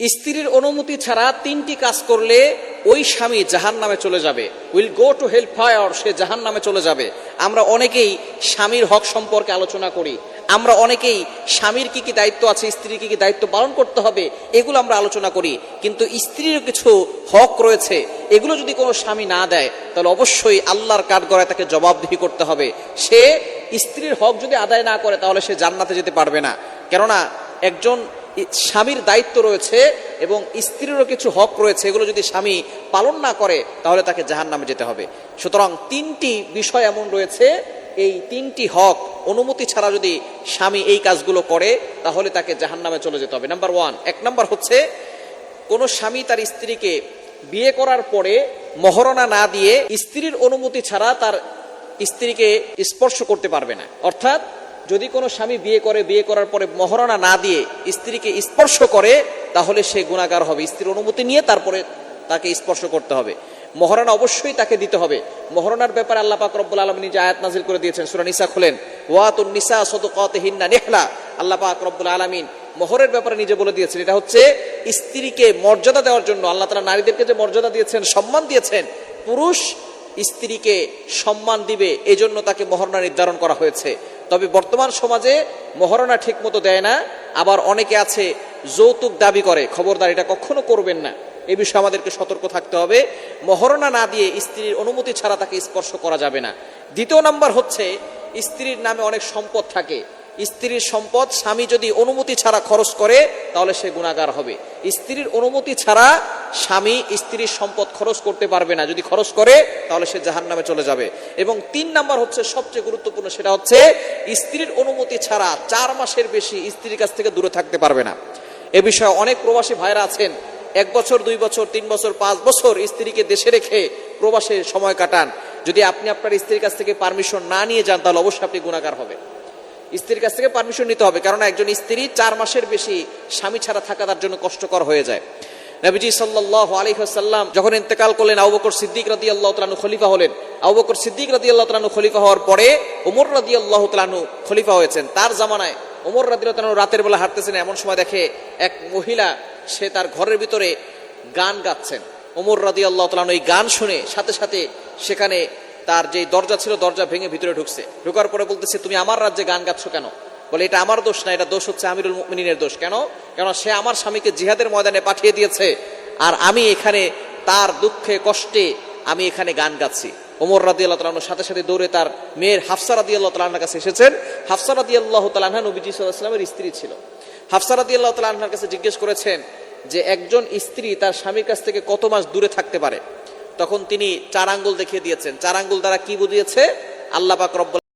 স্ত্রীর অনুমতি ছাড়া তিনটি কাজ করলে ওই স্বামী জাহান নামে চলে যাবে। Will go to help fire সে জাহান নামে চলে যাবে। আমরা অনেকেই স্বামীর হক সম্পর্কে আলোচনা করি। আমরা অনেকেই স্বামীর কি কি দায়িত্ব আছে, স্ত্রীর কি কি দায়িত্ব পালন করতে হবে, এগুলো আমরা আলোচনা করি। কিন্তু স্ত্রীর কিছু হক রয়েছে, এগুলো যদি কোনো স্বামী না দেয়, তাহলে অবশ্যই আল্লাহর কাঠগড়ায় তাকে জবাবদিহি করতে হবে। সে স্ত্রীর হক যদি আদায় না করে, তাহলে সে জান্নাতে যেতে পারবে না। কেননা, একজন স্বামীর দায়িত্ব রয়েছে এবং স্ত্রীরও কিছু হক রয়েছে, এগুলো যদি স্বামী পালন না করে, তাহলে তাকে জাহান নামে যেতে হবে। সুতরাং তিনটি বিষয় এমন রয়েছে, এই তিনটি হক অনুমতি ছাড়া যদি স্বামী এই কাজগুলো করে, তাহলে তাকে জাহান নামে চলে যেতে হবে। নাম্বার ওয়ান এক নাম্বার হচ্ছে, কোনো স্বামী তার স্ত্রীকে বিয়ে করার পরে মহরণা না দিয়ে স্ত্রীর অনুমতি ছাড়া তার স্ত্রীকে স্পর্শ করতে পারবে না। অর্থাৎ যদি কোনো স্বামী বিয়ে করে, বিয়ে করার পরে মহরণা না দিয়ে স্ত্রীকে স্পর্শ করে, তাহলে সে গুণাগার হবে। স্ত্রীর অনুমতি নিয়ে তারপরে তাকে স্পর্শ করতে হবে। মহারণা অবশ্যই তাকে দিতে হবে। মহারণার ব্যাপারে আল্লাহ পাক রব্বুল আলম নিজে আয়াত নাজিল করে দিয়েছেন, সুরা নিসা খুলেন। ওয়াতুন নিসা সদকাতহিন্না নেহলা। আল্লাহ পাক রব্বুল আলমিন মোহরের ব্যাপারে নিজে বলে দিয়েছেন। এটা হচ্ছে স্ত্রীকে মর্যাদা দেওয়ার জন্য। আল্লাহ তালা নারীদেরকে যে মর্যাদা দিয়েছেন, সম্মান দিয়েছেন, পুরুষ স্ত্রীকে সম্মান দিবে এই জন্য তাকে মহরণা নির্ধারণ করা হয়েছে। তবে বর্তমান সমাজে মহরণা ঠিক মতো দেয় না, আবার অনেকে আছে যৌতুক দাবি করে, খবরদার এটা কখনো করবেন না। এ বিষয়ে আমাদেরকে সতর্ক থাকতে হবে। মহরণা না দিয়ে স্ত্রীর অনুমতি ছাড়া তাকে স্পর্শ করা যাবে না। দ্বিতীয় নাম্বার হচ্ছে, স্ত্রীর নামে অনেক সম্পদ থাকে। স্ত্রীর সম্পদ স্বামী যদি অনুমতি ছাড়া খরচ করে, তাহলে সে গুণাগার হবে। স্ত্রীর অনুমতি ছাড়া স্বামী স্ত্রীর সম্পদ খরচ করতে পারবে না। যদি খরচ করে, তাহলে সে জাহান নামে চলে যাবে। এবং তিন নাম্বার হচ্ছে সবচেয়ে গুরুত্বপূর্ণ সেটা হচ্ছে, স্ত্রীর অনুমতি ছাড়া চার মাসের বেশি স্ত্রীর কাছ থেকে দূরে থাকতে পারবে না। এ বিষয়ে অনেক প্রবাসী ভাইরা আছেন। এক বছর, দুই বছর, তিন বছর, পাঁচ বছর স্ত্রীকে দেশে রেখে প্রবাসে সময় কাটান। যদি আপনি আপনার স্ত্রীর কাছ থেকে পারমিশন না নিয়ে যান, তাহলে অবশ্যই আপনি গুণাকার হবে। স্ত্রীর কাছ থেকে পারমিশন নিতে হবে কারণ একজন স্ত্রী চার মাসের বেশি স্বামী ছাড়া থাকা তার জন্য কষ্টকর হয়ে যায়। নবীজি সাল্লাহ আলহিহাল্লাম যখন ইন্তেকাল করলেন, আবু বকর সিদ্দিক রাদি আল্লাহ তালু খলিফা হলেন। আবু বকর সিদ্দিক রাদি আল্লাহ তালু খলিফা হওয়ার পরে ওমর রাদি আল্লাহ তালু খলিফা হয়েছেন। তার জামানায় ওমর রাদি তালু রাতের বেলা হাঁটতেছেন, এমন সময় দেখে এক মহিলা, সে তার ঘরের ভিতরে গান গাচ্ছেন। ওমর রাদি আল্লাহ তালু এই গান শুনে সাথে সাথে সেখানে তার যে দরজা ছিল, দরজা ভেঙে ভিতরে ঢুকছে। ঢুকার পরে বলতেছে, তুমি আমার রাজ্যে গান গাচ্ছ কেন? বলে, এটা আমার দোষ না, এটা দোষ হচ্ছে আমিরুল মুমিনের দোষ। কেন? কেন সে আমার স্বামীকে জিহাদের ময়দানে পাঠিয়ে দিয়েছে। আর আমি এখানে তার দুঃখে, কষ্টে আমি এখানে গান গাচ্ছি। ওমর রাদি আল্লাহ তালানোর সাথে সাথে দৌড়ে তার মেয়ের হাফসা রাদি আল্লাহ তালাহার কাছে এসেছেন। হাফসা রাদি আল্লাহ তালাহা নবীজি সাল্লাহামের স্ত্রী ছিল। হাফসা রাদি আল্লাহ তালাহার কাছে জিজ্ঞেস করেছেন যে, একজন স্ত্রী তার স্বামীর কাছ থেকে কত মাস দূরে থাকতে পারে? তখন তিনি চার আঙ্গুল দেখিয়ে দিয়েছেন। চার আঙ্গুল দ্বারা কি বুঝিয়েছে? আল্লাহ পাক রব্বুল